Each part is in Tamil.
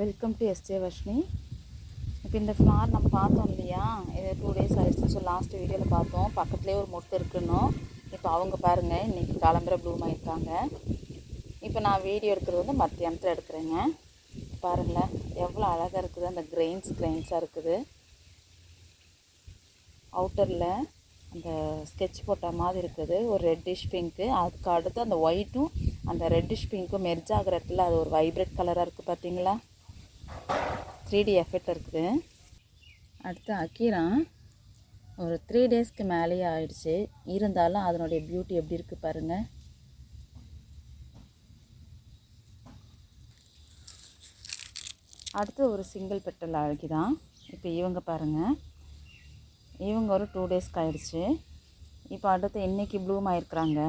வெல்கம் டு எஸ்ஜே வர்ஷினி இப்போ இந்த ஃப்ளார் நம்ம பார்த்தோம் இல்லையா? இது டூ டேஸ் ஆயிடுச்சு ஸோ லாஸ்ட் வீடியோவில் பார்த்தோம். பக்கத்துலேயே ஒரு மொட்டு இருக்குன்னு. இப்போ அவங்க பாருங்கள் இன்றைக்கி கிளம்புற ப்ளூம் ஆகிருக்காங்க இப்போ நான் வீடியோ எடுக்கிறது வந்து மத்தியானத்தில் எடுக்கிறேங்க. பாருங்களேன் எவ்வளோ அழகாக இருக்குது. அந்த கிரெயின்ஸ் கிரெயின்ஸாக இருக்குது. அவுட்டரில் அந்த ஸ்கெட்ச் போட்ட மாதிரி இருக்குது. ஒரு ரெட்டிஷ் பிங்க்கு அதுக்கு அடுத்து அந்த ஒயிட்டும் அந்த ரெட்டிஷ் பிங்க்கும் மெர்ஜ் ஆகிற இடத்துல அது ஒரு வைப்ரேட் கலராக இருக்குது பார்த்தீங்களா த்ரீ டி எஃபெக்ட் இருக்குது. அடுத்து அக்கீரா ஒரு த்ரீ டேஸ்க்கு மேலேயே ஆயிடுச்சு. இருந்தாலும் அதனுடைய பியூட்டி எப்படி இருக்குது பாருங்கள் அடுத்து ஒரு சிங்கிள் பெட்டல் அழகி தான். இப்போ இவங்க பாருங்கள் இவங்க ஒரு டூ டேஸ்க்கு ஆயிடுச்சு. இப்போ அடுத்து இன்றைக்கி ப்ளூம் ஆயிருக்கிறாங்க.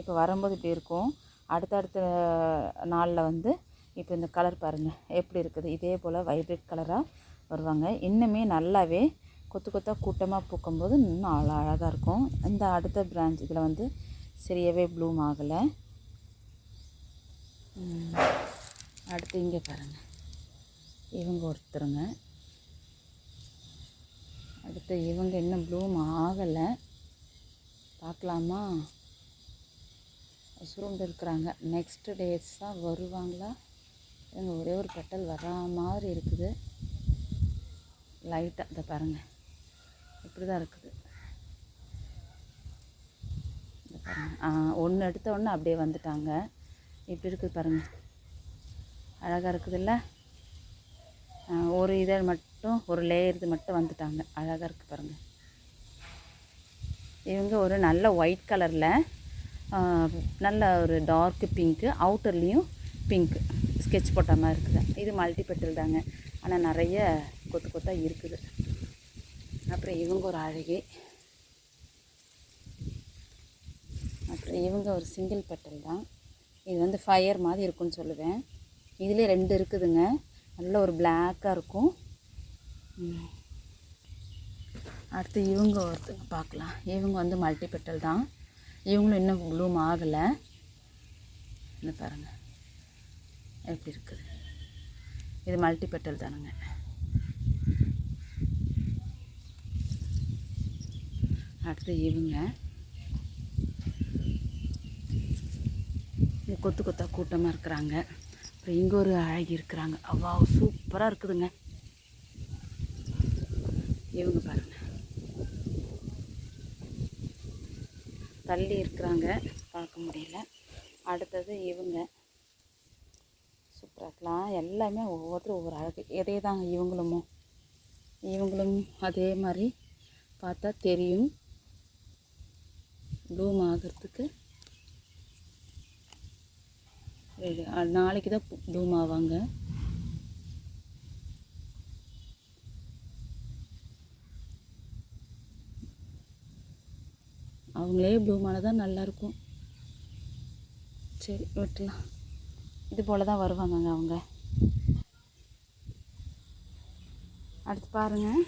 இப்போ வரும்போது இப்படி இருக்கும். அடுத்தடுத்த நாளில் வந்து இப்போ இந்த கலர் பாருங்கள் எப்படி இருக்குது? இதே போல் வைப்ரேட் கலராக வருவாங்க. இன்னுமே நல்லாவே கொத்து கொத்தாக கூட்டமாக பூக்கும்போது இன்னும் அழ அழகாக இருக்கும். இந்த அடுத்த பிரான்ச் இதில் வந்து சரியாகவே ப்ளூம் ஆகலை. அடுத்து இங்கே பாருங்கள் இவங்க ஒருத்தருங்க. அடுத்து இவங்க இன்னும் ப்ளூம் ஆகலை. பார்க்கலாமா? சுருண்டு இருக்கிறாங்க. நெக்ஸ்ட் டேஸ் தான் வருவாங்களா? இவங்க ஒரே ஒரு பெட்டல் வரா மாதிரி இருக்குது. லைட்டாக இதை பாருங்கள் இப்படி தான் இருக்குது. இதை பாருங்கள் ஒன்று எடுத்த ஒன்று அப்படியே வந்துட்டாங்க. இப்படி இருக்குது பாருங்கள் அழகாக இருக்குதுல்ல? ஒரு இதழ் மட்டும் ஒரு லேயர் இது மட்டும் வந்துட்டாங்க. அழகாக இருக்குது பாருங்கள் இவங்க ஒரு நல்ல ஒயிட் கலரில் நல்ல ஒரு டார்க்கு பிங்க்கு அவுட்டர்லேயும் பிங்க்கு ஸ்கெட்ச் போட்ட மாதிரி இருக்குது. இது மல்டி பெட்டல் தாங்க. ஆனால் நிறைய கொத்து கொத்தாக இருக்குது. அப்புறம் இவங்க ஒரு அழகி. அப்புறம் இவங்க ஒரு சிங்கிள் பெட்டல் தான். இது வந்து ஃபயர் மாதிரி இருக்கும்னு சொல்லுவேன். இதுலேயே ரெண்டு இருக்குதுங்க. நல்ல ஒரு பிளாக்காக இருக்கும். அடுத்து இவங்க ஒருத்தங்க பார்க்கலாம். இவங்க வந்து மல்டி பெட்டல் தான். இவங்களும் இன்னும் ப்ளூம் ஆகலை. என்ன பாருங்கள் எப்படி இருக்குது? இது மல்டி பெட்டல் தானுங்க. அடுத்து இவங்க. கொத்து கொத்தா கூட்டமாக இருக்கிறாங்க. அப்புறம் இங்கே ஒரு அழகி இருக்கிறாங்க. அவ்வளோ சூப்பராக இருக்குதுங்க. இவங்க பாருங்க. தள்ளி இருக்கிறாங்க. பார்க்க முடியல. அடுத்தது இவங்க. சூப்பராக இருக்கலாம் எல்லாமே ஒவ்வொருத்தரும் ஒவ்வொரு அழகு. இதே தாங்க இவங்களும். இவங்களும் அதே மாதிரி பார்த்தா தெரியும். ப்ளூம் ஆகிறதுக்கு. நாளைக்கு தான் ப்ளூம் ஆவாங்க. அவங்களே ப்ளூம் ஆனால் தான் நல்லாயிருக்கும் சரி விட்டுலாம் இது போல் தான் வருவாங்கங்க அவங்க. அடுத்து பாருங்கள்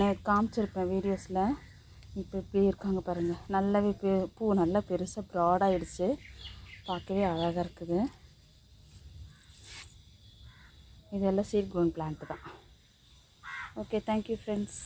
நே காமிச்சிருப்பேன் வீடியோஸில். இப்போ இப்படி இருக்காங்க பாருங்கள் நல்லாவே பெ பூ நல்லா பெருசாக ப்ராடாகிடுச்சு பார்க்கவே அழகாக இருக்குது. இதெல்லாம் சீட் க்ரோன் பிளான்ட்டு தான். Okay thank you friends